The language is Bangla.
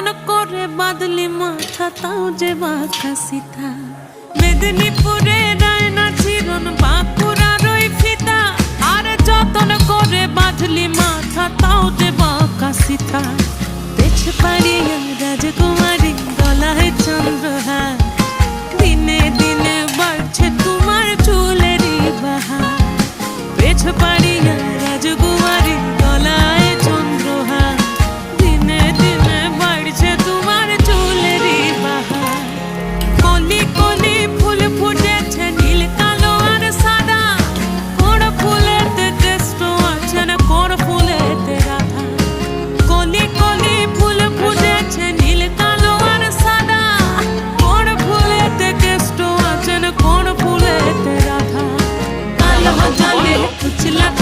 কেমন করে বাদলি মাথা, তাও যে বাঁকা সীতা মেদিনীপুরে রায়না চিরন বাঁকুড়া রই ফিতা। আর যতন করে বাঁধলি মাথা, তাও যে বাঁকা সীতা পেছ পাড়িয়া রাজকুমারী গলায় চন্দ্রহার। দিনে দিনে বাড়ছে তোমার চুলেরই বাহা পেছ পাড়িয়া कुछ लगा